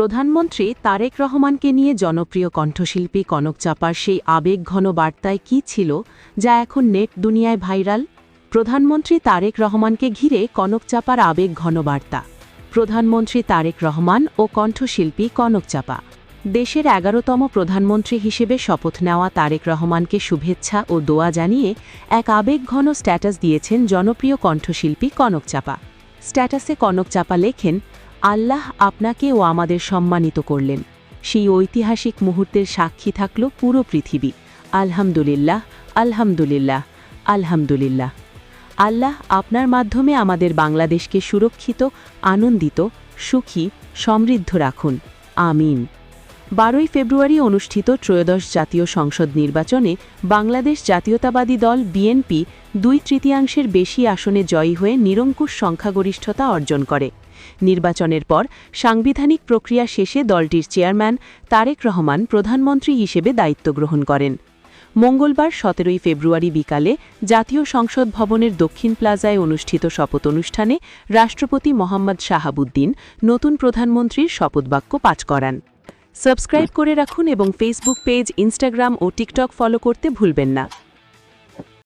প্রধানমন্ত্রী তারেক রহমানকে নিয়ে জনপ্রিয় কণ্ঠশিল্পী কনক চাপার সেই আবেগঘন বার্তায় কী ছিল, যা এখন নেট দুনিয়ায় ভাইরাল? প্রধানমন্ত্রী তারেক রহমানকে ঘিরে কনক চাপার আবেগঘন বার্তা। প্রধানমন্ত্রী তারেক রহমান ও কণ্ঠশিল্পী কনক চাপা। দেশের এগারোতম প্রধানমন্ত্রী হিসেবে শপথ নেওয়া তারেক রহমানকে শুভেচ্ছা ও দোয়া জানিয়ে এক আবেগঘন স্ট্যাটাস দিয়েছেন জনপ্রিয় কণ্ঠশিল্পী কনক চাপা। স্ট্যাটাসে কনক চাপা লেখেন আল্লাহ আপনাকে ও আমাদের সম্মানিত করলেন। সেই ঐতিহাসিক মুহূর্তের সাক্ষী থাকল পুরো পৃথিবী। আলহামদুলিল্লাহ আলহামদুলিল্লাহ আলহামদুলিল্লাহ। আল্লাহ আপনার মাধ্যমে আমাদের বাংলাদেশকে সুরক্ষিত, আনন্দিত, সুখী, সমৃদ্ধ রাখুন। আমিন। বারোই ফেব্রুয়ারি অনুষ্ঠিত ত্রয়োদশ জাতীয় সংসদ নির্বাচনে বাংলাদেশ জাতীয়তাবাদী দল বিএনপি দুই তৃতীয়াংশের বেশি আসনে জয়ী হয়ে নিরঙ্কুশ সংখ্যাগরিষ্ঠতা অর্জন করে। নির্বাচনের পর সাংবিধানিক প্রক্রিয়া শেষে দলটির চেয়ারম্যান তারেক রহমান প্রধানমন্ত্রী হিসেবে দায়িত্ব গ্রহণ করেন। মঙ্গলবার সতেরোই ফেব্রুয়ারি বিকালে জাতীয় সংসদ ভবনের দক্ষিণ প্লাজায় অনুষ্ঠিত শপথ অনুষ্ঠানে রাষ্ট্রপতি মোহাম্মদ শাহাবুদ্দিন নতুন প্রধানমন্ত্রীর শপথবাক্য পাঠ করান। সাবস্ক্রাইব করে রাখুন এবং ফেসবুক পেজ ইনস্টাগ্রাম ও টিকটক ফলো করতে ভুলবেন না।